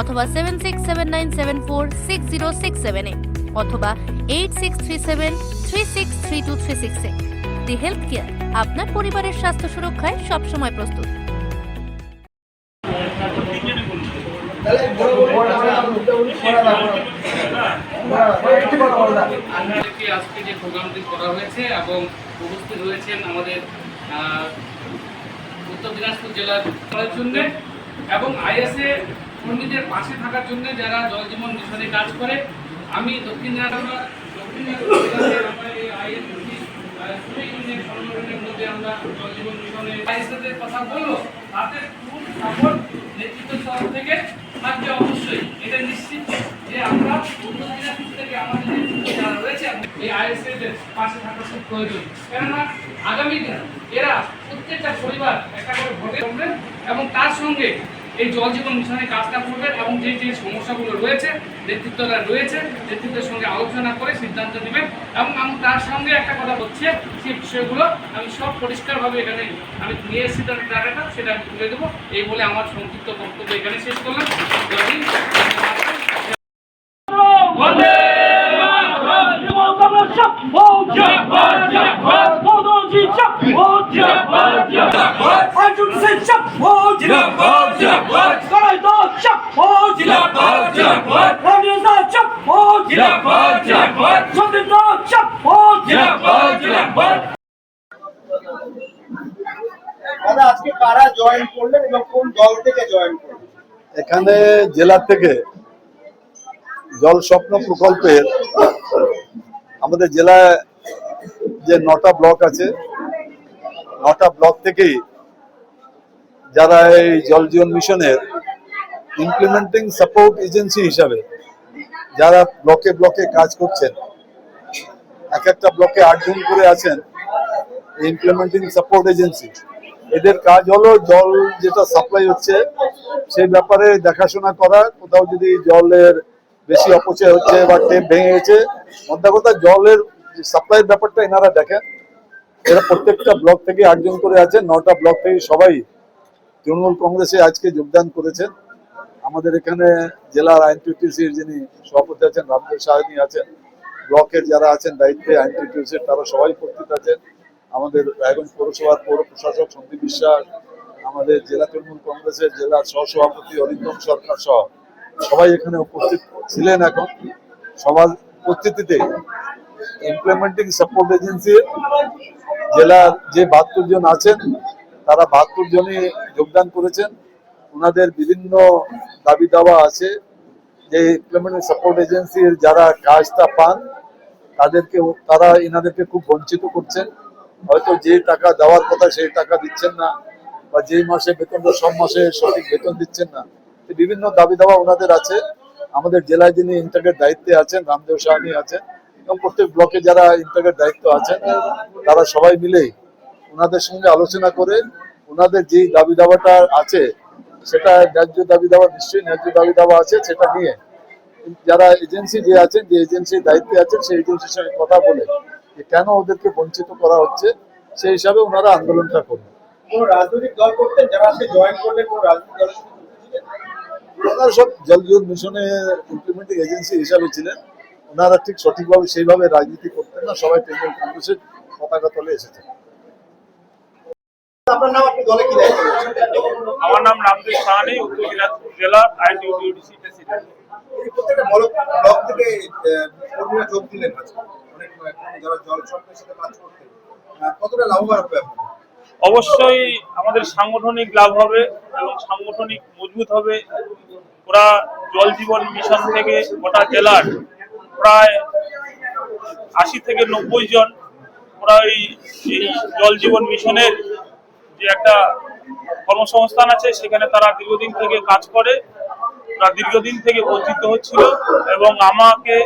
অথবা seven six seven nine seven four six zero six সেভেনে অথবা eight six three seven three six three two three সিক্সে the health care আপনার পরিবারের স্বাস্থ্য সুরক্ষায় সবসময় প্রস্তুত। আজকে যে প্রোগ্রামটি করা হয়েছে এবং উপস্থিত রয়েছেন আমাদের উত্তর দিনাজপুর জেলার জন্য এবং আইএসএ কর্মীদের পাশে থাকার জন্য যারা জল জীবন মিশনে কাজ করে, আমি দক্ষিণ মধ্যে আমরা কথা সাপোর্ট নেতৃত্ব থেকে অবশ্যই। এটা নিশ্চিত যে আমরা উত্তর থেকে আমাদের রয়েছে এই পাশে থাকা খুব কেননা আগামী দিন এরা প্রত্যেকটা পরিবার একটা করে ভোটে এবং তার সঙ্গে এই জল জীবন মিশনে কাজটা করবেন এবং যে যে সমস্যাগুলো রয়েছে নেতৃত্বরা রয়েছে নেতৃত্বের সঙ্গে আলোচনা করে সিদ্ধান্ত নেবেন এবং আমি তার সঙ্গে একটা কথা হচ্ছে সেই বিষয়গুলো আমি সব পরিষ্কারভাবে এখানে আমি নিয়ে এসেছি তার ডাটাটা সেটা আমি তুলে দেবো এই বলে আমার সংক্ষিপ্ত বক্তব্য এখানে শেষ করলাম জয় আজকে কারা জয়েন জয়েন এখানে জেলা থেকে জল স্বপ্ন প্রকল্পের আমাদের জেলায় যে নটা ব্লক আছে নটা ব্লক থেকেই যারা এই জল জীবন মিশনের ইমপ্লিমেন্টিং সাপোর্ট এজেন্সি হিসাবে যারা ব্লকে ব্লকে কাজ করছেন, এক একটা ব্লকে আটজন করে আছেন ইমপ্লিমেন্টিং সাপোর্ট এজেন্সি এদের কাজ হলো জল যেটা সাপ্লাই হচ্ছে, সেই ব্যাপারে দেখাশোনা করা। কোথাও যদি জলের বেশি অপচয় হচ্ছে বা টেপ ভেঙে গেছে কথা জলের সাপ্লাইয়ের ব্যাপারটা এনারা দেখেন। এরা প্রত্যেকটা ব্লক থেকে আটজন করে আছে, নটা ব্লক থেকে সবাই তৃণমূল কংগ্রেসে আজকে যোগদান করেছেন। আমাদের এখানে জেলার আইনটিটিউসির যিনি সভাপতি আছেন রামদেব সাহানি আছেন, ব্লকের যারা আছেন, দায়িত্বে আইনটিটিউসির তারা সবাই উপস্থিত আছেন। আমাদের রায়গঞ্জ পৌরসভার পৌর প্রশাসক সন্দীপ বিশ্বাস, আমাদের জেলা তৃণমূল কংগ্রেসের জেলার সহসভাপতি অরিন্দম সরকার সহ সবাই এখানে উপস্থিত ছিলেন এখন। সবার উপস্থিতিতে ইমপ্লিমেন্টিং সাপোর্ট এজেন্সির জেলার যে বাহাত্তর জন আছেন, তারা বাহাত্তর জনই যোগদান করেছেন। ওনাদের বিভিন্ন দাবি দাওয়া আছে যে ইমপ্লিমেন্টিং সাপোর্ট এজেন্সির যারা কাজটা পান, তাদেরকে তারা এনাদেরকে খুব বঞ্চিত করছেন। হয়তো যে টাকা দেওয়ার কথা সেই টাকা দিচ্ছেন না, বা যে মাসে বেতনটা সব মাসে সঠিক বেতন দিচ্ছেন না। বিভিন্ন দাবি দাওয়া ওনাদের আছে। আমাদের জেলায় যিনি ইন্টার্গেট দায়িত্বে আছেন, রামদেব সাহানি আছেন এবং প্রত্যেক ব্লকে যারা ইন্টার্গেট দায়িত্ব আছেন তারা সবাই মিলেই ওনাদের সঙ্গে আলোচনা করে ওনাদের যে দাবি দাওয়াটা আছে সেটা ন্যায্য দাবি দাওয়া নিশ্চয়ই ন্যায্য দাবি দাওয়া আছে সেটা নিয়ে। যারা এজেন্সি যে আছেন যে এজেন্সির দায়িত্বে আছেন সেই এজেন্সির সঙ্গে কথা বলে যে কেন ওদেরকে বঞ্চিত করা হচ্ছে সেই হিসাবে ওনারা আন্দোলনটা করবেন। কোন রাজনৈতিক দল করতেন যারা জয়েন করলেন কোন রাজনৈতিক? ওনারা সব জল জীবন মিশনে ইমপ্লিমেন্টিং এজেন্সি হিসাবে ছিলেন। ওনারা ঠিক সঠিকভাবে সেইভাবে রাজনীতি করতেন না সবাই তৃণমূল কংগ্রেসের পতাকা তলে এসেছেন কি আমার নাম রামদেব সাহানি উত্তর দিনাজপুর জেলার আইডিউডিসি প্রেসিডেন্ট। ব্লক ব্লক থেকে কর্মীরা যোগ দিলেন অনেক আহ, যারা জল সংকটের সাথে কাজ করতেন কতটা লাভবান হবে অবশ্যই আমাদের সাংগঠনিক লাভ হবে এবং সাংগঠনিক মজবুত হবে। ওরা জল জীবন মিশন থেকে গোটা জেলার প্রায় আশি থেকে নব্বই জন ওরা এই জল জীবন মিশনের যে একটা কর্মসংস্থান আছে, সেখানে তারা দীর্ঘদিন থেকে কাজ করে ওরা দীর্ঘদিন থেকে বঞ্চিত হচ্ছিল এবং আমাকে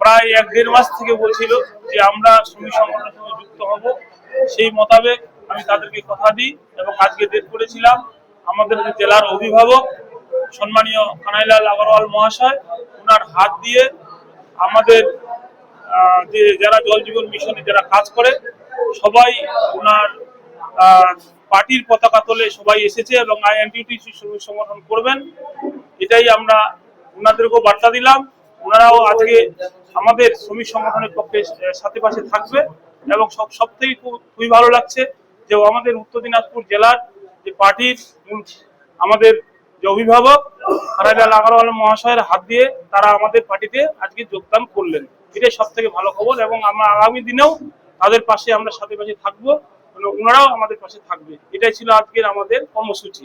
প্রায় এক দেড় মাস থেকে বলছিল যে আমরা শ্রমিক সংগঠনের সঙ্গে যুক্ত হব। সেই মোতাবেক আমি তাদেরকে কথা দিই এবং আজকে ডেট করেছিলাম আমাদের জেলার অভিভাবক, সম্মানীয় কানাইলাল আগরওয়াল মহাশয় ওনার হাত দিয়ে আমাদের যে যারা জল জীবন মিশনে যারা কাজ করে, সবাই ওনার পার্টির পতাকা তোলে সবাই এসেছে এবং আইএনটিউটি সংগঠন করবেন। এটাই আমরা ওনাদেরকেও বার্তা দিলাম। ওনারাও আজকে আমাদের শ্রমিক সংগঠনের পক্ষে সাথে পাশে থাকবে এবং সব সব থেকে খুব, খুবই ভালো লাগছে যে আমাদের উত্তর দিনাজপুর জেলার যে পার্টির আমাদের যে অভিভাবক আগরওয়াল মহাশয়ের হাত দিয়ে তারা আমাদের পার্টিতে আজকে যোগদান করলেন। এটাই সব থেকে ভালো খবর এবং আমরা আগামী দিনেও তাদের পাশে আমরা সাথে পাশে থাকব ওনারাও আমাদের পাশে থাকবে। এটাই ছিল আজকের আমাদের কর্মসূচি।